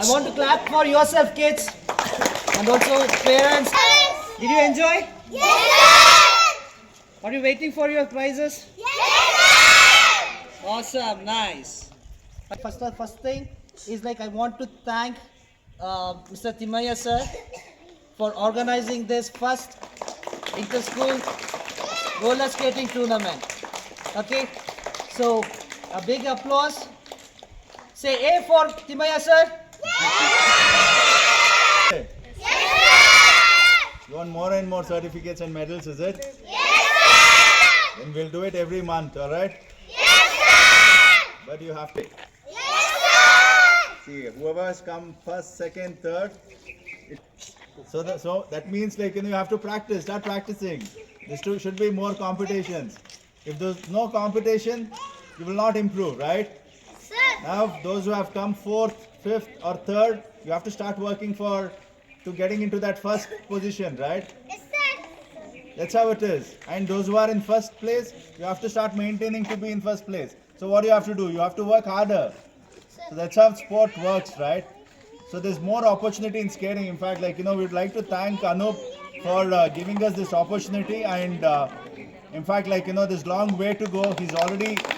I want to clap for yourself, kids, and also parents. Did you enjoy? Yes! Are you waiting for your prizes? Yes. Awesome, nice. First, first thing is like I want to thank uh, Mr. Timaya sir for organizing this first inter-school roller skating tournament. Okay, so a big applause. Say A for Timaya sir. You want more and more certificates and medals, is it? Yes, Then we'll do it every month, all right? Yes, But you have to. Yes. See, whoever has come first, second, third. It, so, that, so that means like you know you have to practice. Start practicing. There should should be more competitions. If there's no competition, you will not improve, right? Now, those who have come fourth, fifth, or third, you have to start working for to getting into that first position, right? That's how it is. And those who are in first place, you have to start maintaining to be in first place. So what do you have to do? You have to work harder. So that's how sport works, right? So there's more opportunity in skating. In fact, like you know, we'd like to thank Anup for uh, giving us this opportunity. And uh, in fact, like you know, there's long way to go. He's already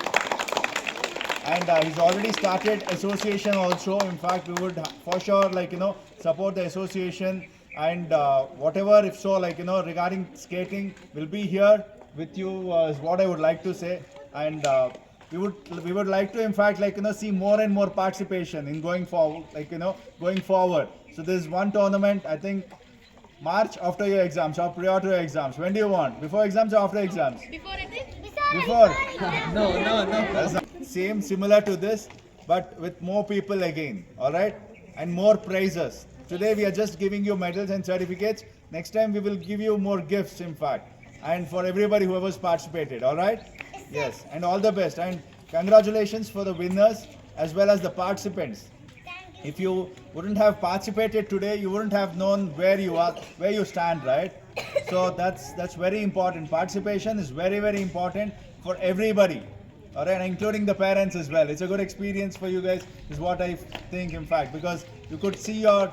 and uh, he's already started association also. In fact we would for sure like you know support the association. And uh, whatever if so like you know regarding skating we'll be here with you uh, is what i would like to say. And uh, we would we would like to in fact like you know see more and more participation in going forward like you know going forward. So there's one tournament i think march after your exams or prior to your exams. When do you want? Before exams or after exams? Before it is? before. No, no, no. Same, similar to this, but with more people again, all right? And more prizes. Today we are just giving you medals and certificates. Next time we will give you more gifts, in fact, and for everybody who has participated, all right? Yes, and all the best. And congratulations for the winners as well as the participants. If you wouldn't have participated today, you wouldn't have known where you are, where you stand, right? So that's that's very important. Participation is very very important for everybody, all right, including the parents as well. It's a good experience for you guys, is what I think, in fact, because you could see your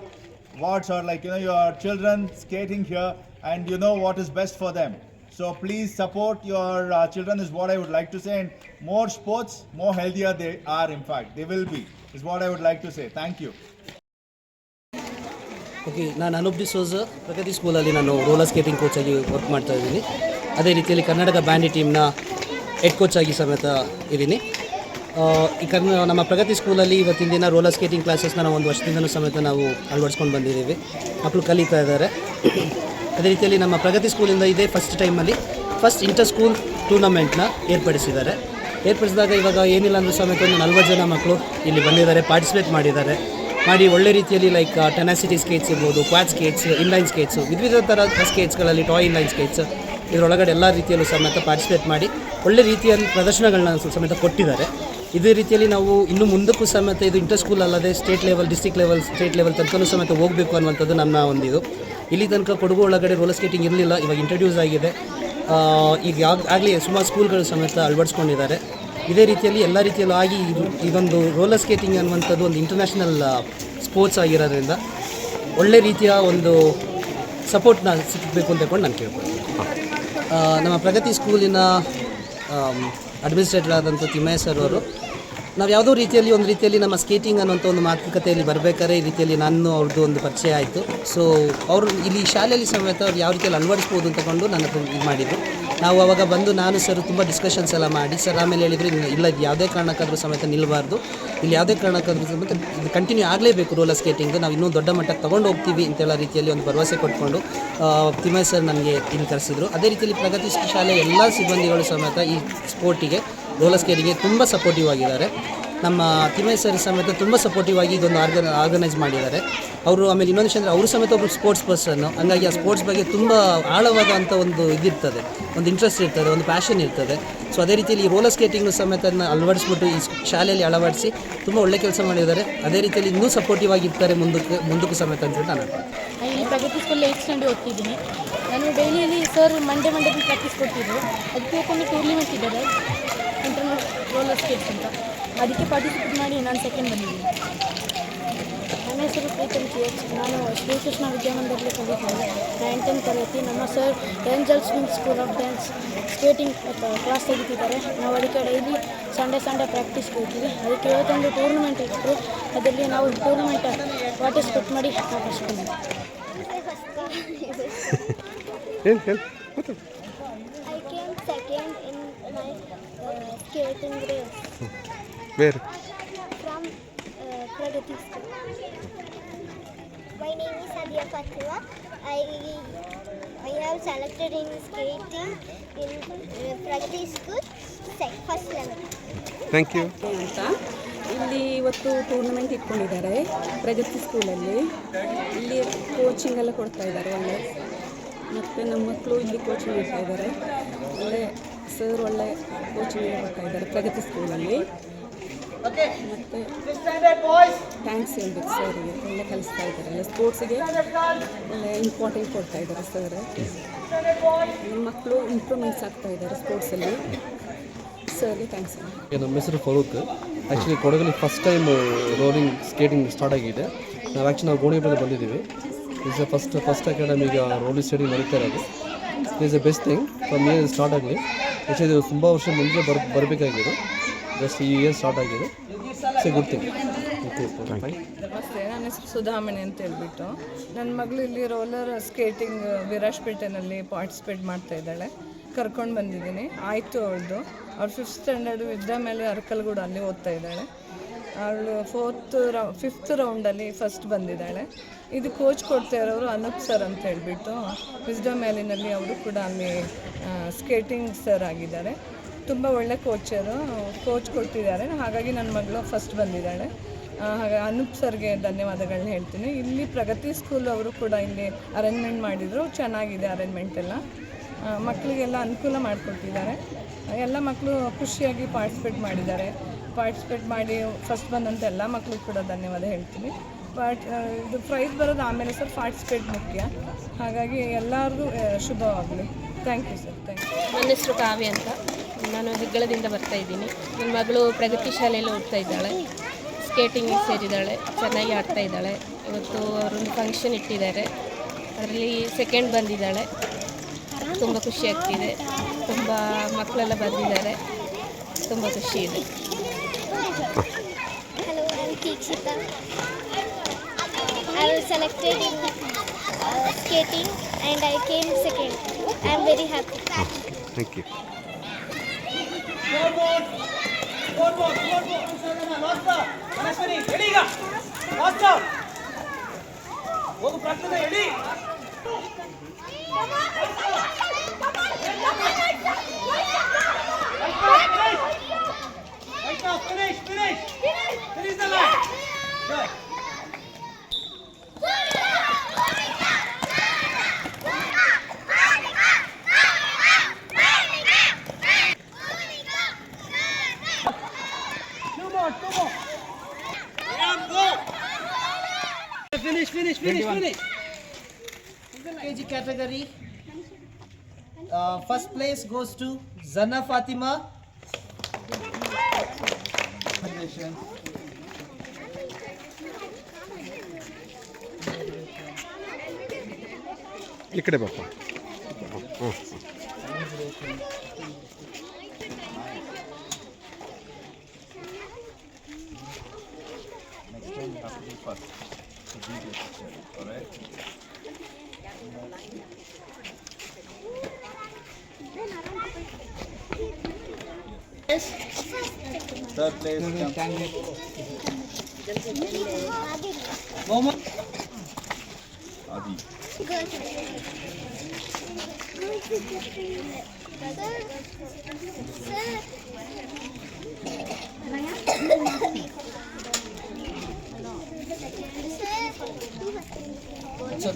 wards or like you know your children skating here, and you know what is best for them. So please support your uh, children is what I would like to say. And more sports, more healthier they are. In fact, they will be is what I would like to say. Thank you. Okay ನಾನು Anoop disease ಪ್ರಗತಿ ಸ್ಕೂಲಲ್ಲಿ ನಾನು roller skating ಕೋಚಾಗಿ work ಮಾಡ್ತಾ ಇದ್ದೀನಿ ಅದೇ ರೀತಿಯಲ್ಲಿ Karnataka bandy ಟೀಮ್ನ head coach ಆಗಿ ಸಮೇತ ಇದ್ದೀನಿ. ಈ ಕರ್ನ, ನಮ್ಮ ಪ್ರಗತಿ ಸ್ಕೂಲಲ್ಲಿ ಇವತ್ತಿನ ದಿನ ರೋಲರ್ ಸ್ಕೇಟಿಂಗ್ ಕ್ಲಾಸಸ್ನ ನಾವು ಒಂದು ವರ್ಷದಿಂದಲೂ ಸಮೇತ ನಾವು ಅಳವಡಿಸ್ಕೊಂಡು ಬಂದಿದ್ದೀವಿ. ಮಕ್ಕಳು ಕಲಿತಾ ಇದ್ದಾರೆ. ಅದೇ ರೀತಿಯಲ್ಲಿ ನಮ್ಮ ಪ್ರಗತಿ ಸ್ಕೂಲಿಂದ ಇದೇ ಫಸ್ಟ್ ಟೈಮಲ್ಲಿ ಫಸ್ಟ್ ಇಂಟರ್ ಸ್ಕೂಲ್ ಟೂರ್ನಮೆಂಟ್ನ ಏರ್ಪಡಿಸಿದ್ದಾರೆ. ಏರ್ಪಡಿಸಿದಾಗ ಇವಾಗ ಏನಿಲ್ಲ ಅಂದರೂ ಸಮೇತ ಒಂದು ನಲ್ವತ್ತು ಜನ ಮಕ್ಕಳು ಇಲ್ಲಿ ಬಂದಿದ್ದಾರೆ ಪಾರ್ಟಿಸಿಪೇಟ್ ಮಾಡಿದ್ದಾರೆ. ಮಾಡಿ ಒಳ್ಳೆ ರೀತಿಯಲ್ಲಿ ಲೈಕ್ ಟೆನಾಸಿಟಿ ಸ್ಕೇಟ್ಸ್ ಇರ್ಬೋದು ಕ್ವಾಚ್ ಸ್ಕೇಟ್ಸ್ ಇನ್ಲೈನ್ ಸ್ಕೇಟ್ಸು ವಿಧ ವಿಧ ಥರ ಸ್ಕೇಟ್ಸ್ಗಳಲ್ಲಿ ಟಾಯ್ ಇನ್ಲೈನ್ ಸ್ಕೇಟ್ಸ್ ಇದರೊಳಗಡೆ ಎಲ್ಲ ರೀತಿಯಲ್ಲೂ ಸಮೇತ ಪಾರ್ಟಿಸಿಪೇಟ್ ಮಾಡಿ ಒಳ್ಳೆ ರೀತಿಯ ಪ್ರದರ್ಶನಗಳನ್ನ ಸಮೇತ ಕೊಟ್ಟಿದ್ದಾರೆ. ಇದೇ ರೀತಿಯಲ್ಲಿ ನಾವು ಇನ್ನು ಮುಂದಕ್ಕೂ ಸಮೇತ ಇದು ಇಂಟರ್ ಸ್ಕೂಲ್ ಅಲ್ಲದೆ state level district level state level ತನಕನೂ ಸಮೇತ ಹೋಗಬೇಕು ಅನ್ನುವಂಥದ್ದು ನಮ್ಮ ಒಂದಿದು. ಇಲ್ಲಿ ತನಕ ಕೊಡಗು ಒಳಗಡೆ ರೋಲರ್ ಸ್ಕೇಟಿಂಗ್ ಇರಲಿಲ್ಲ ಇವಾಗ ಇಂಟ್ರಡ್ಯೂಸ್ ಆಗಿದೆ. ಈಗ ಯಾವ ಆಗಲೇ ಸುಮಾರು ಸ್ಕೂಲ್ಗಳು ಸಮೇತ ಅಳವಡಿಸ್ಕೊಂಡಿದ್ದಾರೆ. ಇದೇ ರೀತಿಯಲ್ಲಿ ಎಲ್ಲ ರೀತಿಯಲ್ಲೂ ಆಗಿ ಇದು ಇದೊಂದು ರೋಲರ್ ಸ್ಕೇಟಿಂಗ್ ಅನ್ನುವಂಥದ್ದು ಒಂದು ಇಂಟರ್ನ್ಯಾಷನಲ್ ಸ್ಪೋರ್ಟ್ಸ್ ಆಗಿರೋದ್ರಿಂದ ಒಳ್ಳೆ ರೀತಿಯ ಒಂದು ಸಪೋರ್ಟ್ನ ಸಿಗಬೇಕು ಅಂತ ನಾನು ಆ, ನಮ್ಮ ಪ್ರಗತಿ ಸ್ಕೂಲಿನ ಅಡ್ಮಿನಿಸ್ಟ್ರೇಟರ್ ಆದಂಥ ತಿಮ್ಮಯ್ಯ ಸರ್ ಅವರು, ನಾವು ಯಾವುದೋ ರೀತಿಯಲ್ಲಿ ಒಂದು ರೀತಿಯಲ್ಲಿ ನಮ್ಮ ಸ್ಕೇಟಿಂಗ್ ಅನ್ನುವಂಥ ಒಂದು ಮಾತುಕತೆಯಲ್ಲಿ ಬರಬೇಕಾದ್ರೆ ಈ ರೀತಿಯಲ್ಲಿ ನಾನು ಅವ್ರದ್ದು ಒಂದು ಪರಿಚಯ ಆಯಿತು. ಸೊ ಅವರು ಇಲ್ಲಿ ಶಾಲೆಯಲ್ಲಿ ಸಮೇತ ಅವ್ರು ಯಾವ ರೀತಿಯಲ್ಲಿ ಅಳವಡಿಸ್ಬೋದು ಅಂತಕೊಂಡು ನನ್ನ ಇದು ಮಾಡಿದರು. ನಾವು ಅವಾಗ ಬಂದು ನಾನು ಸರ್ ತುಂಬ ಡಿಸ್ಕಷನ್ಸ್ ಎಲ್ಲ ಮಾಡಿ ಸರ್ ಆಮೇಲೆ ಹೇಳಿದ್ರು ಇಲ್ಲ, ಇದು ಯಾವುದೇ ಕಾರಣಕ್ಕಾದರೂ ಸಮೇತ ನಿಲ್ಲಬಾರ್ದು ಇಲ್ಲಿ ಯಾವುದೇ ಕಾರಣಕ್ಕಾದರೂ ಸಮೇತ ಇದು ಕಂಟಿನ್ಯೂ ಆಗಲೇಬೇಕು ರೋಲರ್ ಸ್ಕೇಟಿಂಗ್ ನಾವು ಇನ್ನೂ ದೊಡ್ಡ ಮಟ್ಟಕ್ಕೆ ತೊಗೊಂಡು ಹೋಗ್ತೀವಿ ಅಂತೆಲ್ಲ ರೀತಿಯಲ್ಲಿ ಒಂದು ಭರವಸೆ ಕೊಟ್ಕೊಂಡು ತಿಮ್ಮಯ್ಯ ಸರ್ ನನಗೆ ಇಲ್ಲಿ ಕರೆಸಿದ್ರು. ಅದೇ ರೀತಿಯಲ್ಲಿ ಪ್ರಗತಿ ಶಾಲೆ ಎಲ್ಲ ಸಿಬ್ಬಂದಿಗಳು ಸಮೇತ ಈ ಸ್ಪೋರ್ಟಿಗೆ ರೋಲರ್ ಸ್ಕೇಟಿಂಗ್ಗೆ ತುಂಬ ಸಪೋರ್ಟಿವ್ ಆಗಿದ್ದಾರೆ. ನಮ್ಮ ತಿಮ್ಮಯ್ಯ ಸರ್ ಸಮೇತ ತುಂಬ ಸಪೋರ್ಟಿವ್ ಆಗಿ ಇದೊಂದು ಆರ್ಗನ ಆರ್ಗನೈಸ್ ಮಾಡಿದ್ದಾರೆ. ಅವರು ಆಮೇಲೆ ಇನ್ನೊಂದು ಅವರು ಸಮೇತ ಒಬ್ಬರು ಸ್ಪೋರ್ಟ್ಸ್ ಪರ್ಸನ್ನು ಹಂಗಾಗಿ ಆ ಸ್ಪೋರ್ಟ್ಸ್ ಬಗ್ಗೆ ತುಂಬ ಆಳವಾದಂಥ ಒಂದು ಇದಿರ್ತದೆ. ಒಂದು ಇಂಟ್ರೆಸ್ಟ್ ಇರ್ತದೆ, ಒಂದು ಪ್ಯಾಷನ್ ಇರ್ತದೆ. ಸೊ ಅದೇ ರೀತಿಯಲ್ಲಿ ಈ ರೋಲರ್ ಸ್ಕೇಟಿಂಗ್ ಸಮೇತ ಅಳವಡಿಸ್ಬಿಟ್ಟು ಈ ಶಾಲೆಯಲ್ಲಿ ಅಳವಡಿಸಿ ತುಂಬ ಒಳ್ಳೆ ಕೆಲಸ ಮಾಡಿದ್ದಾರೆ. ಅದೇ ರೀತಿಯಲ್ಲಿ ಇನ್ನೂ ಸಪೋರ್ಟಿವ್ ಆಗಿರ್ತಾರೆ ಮುಂದಕ್ಕೆ ಮುಂದಕ್ಕೂ ಸಮೇತ ಅಂತ ನಾನು. ಇಲ್ಲಿ ಪ್ರಗತಿ ಸ್ಕೂಲ್ ಏಟ್ ಸ್ಟ್ಯಾಂಡರ್ಡ್ ನಾನು ಡೈಲಿಯಲ್ಲಿ ಸರ್ ಮಂಡೇ ಮಂಡೇ ಪ್ರಾಕ್ಟೀಸ್ ಕೊಡ್ತಿದ್ರು. ಅದಕ್ಕೆ ಟೂರ್ನಿಮೆಂಟ್ ಇದ್ದಾರೆ. ಇಂಟರ್ನಲ್ ರೋಲರ್ ಸ್ಕೇಟ್ಸ್ ಅಂತ. ಅದಕ್ಕೆ ಪಾರ್ಟಿಸಿಪೇಟ್ ಮಾಡಿ ನಾನು ಸೆಕೆಂಡ್ ಬಂದಿದ್ದೀನಿ. ನನ್ನ ಹೆಸರು ಪ್ರೀತಮ್ ಎಚ್. ನಾನು ಶ್ರೀಕೃಷ್ಣ ವಿದ್ಯಾಮಂದಿರದಲ್ಲಿ ನೈನ್ ಟೆನ್ ತರಗತಿ ನಮ್ಮ sir angel swing school of dance skating class ತೆಗಿತಿದ್ದಾರೆ. ನಾವು ಅದಕ್ಕೆ ಡೈಲಿ ಸಂಡೇ ಸಂಡೇ ಪ್ರಾಕ್ಟೀಸ್ ಹೋಗ್ತೀವಿ ಅದಕ್ಕೆ ಇವತ್ತೊಂದು ಟೂರ್ನಮೆಂಟ್ ಇತ್ತು. ಅದರಲ್ಲಿ ನಾವು ಟೂರ್ನಮೆಂಟ್ ಪಾರ್ಟಿಸಿಪೇಟ್ ಮಾಡಿ ಹೇಳಿ I came second in my uh, skating race. ಬೇರೆ from uh, Pragati School. My name is Adia Fatima. I I have selected in skating in uh, Pragati School, first level. Thank you ಅಂತ ಇಲ್ಲಿ ಇವತ್ತು tournament ಇಟ್ಕೊಂಡಿದ್ದಾರೆ ಪ್ರಗತಿ ಸ್ಕೂಲಲ್ಲಿ ಇಲ್ಲಿ coaching ಎಲ್ಲ ಕೊಡ್ತಾ ಇದ್ದಾರೆ ಒಳ್ಳೆ ಮತ್ತು ನಮ್ಮ ಮಕ್ಕಳು ಇಲ್ಲಿ ಕೋಚಿಂಗ್ ಇಡ್ತಾ ಇದ್ದಾರೆ ಒಳ್ಳೆ ಸರ್ ಒಳ್ಳೆ ಕೋಚಿಂಗ್ ಕೊಡ್ತಾ ಇದ್ದಾರೆ ಪ್ರಗತಿ ಸ್ಕೂಲಲ್ಲಿ. ಮತ್ತು. ಥ್ಯಾಂಕ್ಸ್ ಹೇಳ್ಬೇಕು ಸರ್ ಎಲ್ಲ ಕಲಿಸ್ತಾ ಇದ್ದಾರೆ ಎಲ್ಲ ಸ್ಪೋರ್ಟ್ಸಿಗೆ ಒಳ್ಳೆ ಇಂಪಾರ್ಟೆಂಟ್ ಕೊಡ್ತಾ ಇದ್ದಾರೆ ಸರ್ ನಮ್ಮ ಮಕ್ಕಳು ಇಂಪ್ರೂವ್ಮೆಂಟ್ಸ್ ಆಗ್ತಾ ಇದ್ದಾರೆ ಸ್ಪೋರ್ಟ್ಸಲ್ಲಿ ಸರ್ಗೆ ಥ್ಯಾಂಕ್ಸ್ ನಮ್ಮ ಹೆಸರು Farooq. Actually ಕೊಡಗಲ್ಲಿ first time rolling skating start ಆಗಿದೆ. ನಾವು ಆ್ಯಕ್ಚುಲಿ ನಾವು ಗೋಣಿಬಲ್ಲಿ ಬಂದಿದ್ದೀವಿ. Is a first first academy ಈಗ ರೋಲಿಂಗ್ ಸ್ಟೇಡಿಂಗ್ ನಡೀತಾ ಇರೋದು. Is a best thing from year start ಆಗಲಿ. ಆ್ಯಕ್ಚುಲಿ ಇದು ತುಂಬ ವರ್ಷ ಮುಂದೆ ಬರ್ ಬರಬೇಕಾಗಿದೆ. ಜಸ್ಟ್ ಈ ಇಯರ್ ಸ್ಟಾರ್ಟ್ ಆಗಿದೆ. ಸಿಗುತ್ತೀವಿ ನಮಸ್ತೆ ನನ್ನ ಹೆಸರು ಸುಧಾಮಣಿ ಅಂತ ಹೇಳ್ಬಿಟ್ಟು. ನನ್ನ ಮಗಳು ಇಲ್ಲಿ ರೋಲರ್ ಸ್ಕೇಟಿಂಗ್ ವಿರಾಜ್ಪೇಟೆನಲ್ಲಿ ಪಾರ್ಟಿಸಿಪೇಟ್ ಮಾಡ್ತಾ ಇದ್ದಾಳೆ. ಕರ್ಕೊಂಡು ಬಂದಿದ್ದೀನಿ. ಆಯಿತು ಅವಳದು. ಅವ್ರು ಫಿಫ್ತ್ ಸ್ಟ್ಯಾಂಡರ್ಡ್ ಇದ್ದ ಮೇಲೆ ಅರ್ಕಲ್ಗೂಡು ಅಲ್ಲಿ ಓದ್ತಾ ಇದ್ದಾಳೆ. ಅವಳು ಫೋರ್ತ್ ರೌ ಫಿಫ್ತ್ ರೌಂಡಲ್ಲಿ ಫಸ್ಟ್ ಬಂದಿದ್ದಾಳೆ. ಇದು ಕೋಚ್ ಕೊಡ್ತಾ ಇರೋರು ಅನೂಪ್ ಸರ್ ಅಂತ ಹೇಳಿಬಿಟ್ಟು ವಿಸ್ಡಮ್ ವ್ಯಾಲಿನಲ್ಲಿ ಅವರು ಕೂಡ ಅಲ್ಲಿ ಸ್ಕೇಟಿಂಗ್ ಸರ್ ಆಗಿದ್ದಾರೆ. ತುಂಬ ಒಳ್ಳೆ ಕೋಚರು ಕೋಚ್ ಕೊಟ್ಟಿದ್ದಾರೆ. ಹಾಗಾಗಿ ನನ್ನ ಮಗಳು ಫಸ್ಟ್ ಬಂದಿದ್ದಾಳೆ. ಹಾಗೆ ಅನೂಪ್ ಸರ್ಗೆ ಧನ್ಯವಾದಗಳನ್ನ ಹೇಳ್ತೀನಿ. ಇಲ್ಲಿ ಪ್ರಗತಿ ಸ್ಕೂಲ್ ಅವರು ಕೂಡ ಇಲ್ಲಿ ಅರೇಂಜ್ಮೆಂಟ್ ಮಾಡಿದರು. ಚೆನ್ನಾಗಿದೆ ಅರೇಂಜ್ಮೆಂಟ್ ಎಲ್ಲ. ಮಕ್ಕಳಿಗೆಲ್ಲ ಅನುಕೂಲ ಮಾಡಿಕೊಟ್ಟಿದ್ದಾರೆ. ಎಲ್ಲ ಮಕ್ಕಳು ಖುಷಿಯಾಗಿ ಪಾರ್ಟಿಸಿಪೇಟ್ ಮಾಡಿದ್ದಾರೆ. ಪಾರ್ಟಿಸಿಪೇಟ್ ಮಾಡಿ ಫಸ್ಟ್ ಬಂದಂಥ ಎಲ್ಲ ಮಕ್ಕಳಿಗೆ ಕೂಡ ಧನ್ಯವಾದ ಹೇಳ್ತೀನಿ. ಪಾರ್ಟ್ ಇದು ಪ್ರೈಸ್ ಬರೋದು ಆಮೇಲೆ ಸರ್ ಪಾರ್ಟಿಸಿಪೇಟ್ ಮುಖ್ಯ. ಹಾಗಾಗಿ ಎಲ್ಲರಿಗೂ ಶುಭವಾಗಲಿ. Thank you sir thank you ನನ್ನ ಹೆಸರು ಕಾವ್ಯ ಅಂತ. ನಾನು ಹೆಗ್ಗಳದಿಂದ ಬರ್ತಾ ಇದ್ದೀನಿ. ನನ್ನ ಮಗಳು ಪ್ರಗತಿ ಶಾಲೆಯಲ್ಲಿ ಓದ್ತಾ ಇದ್ದಾಳೆ. ಸ್ಕೇಟಿಂಗ್ ಸೇರಿದ್ದಾಳೆ. ಚೆನ್ನಾಗಿ ಆಡ್ತಾ ಇದ್ದಾಳೆ. ಇವತ್ತು ಅವರೊಂದು ಫಂಕ್ಷನ್ ಇಟ್ಟಿದ್ದಾರೆ. ಅದರಲ್ಲಿ ಸೆಕೆಂಡ್ ಬಂದಿದ್ದಾಳೆ. ತುಂಬ ಖುಷಿ ಆಗ್ತಿದೆ. ತುಂಬ ಮಕ್ಕಳೆಲ್ಲ ಬಂದಿದ್ದಾರೆ. ತುಂಬ ಖುಷಿ ಇದೆ. I was selected in uh, skating and I came second. I'm very happy. Thank you ಹೋಗು ಪ್ರಾರ್ಥನೆ ಹೇಳಿ Finish, finish, finish, finish. KG category. Uh, first place goes to Zana Fatima. be first to do this, all? Yes. Third place. Momo. Adi. Sir. Sir. Katze.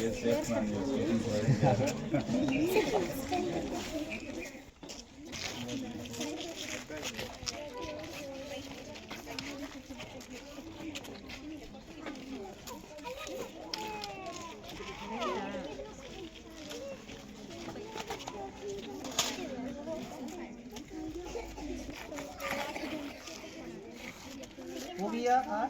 Jetzt merkt man, আর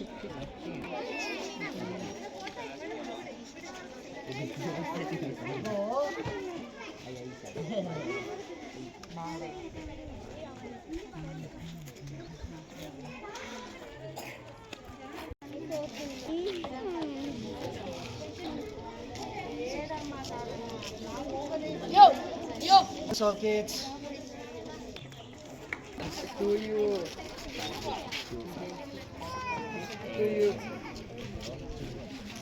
Thank you. What's up, kids? To you. To you.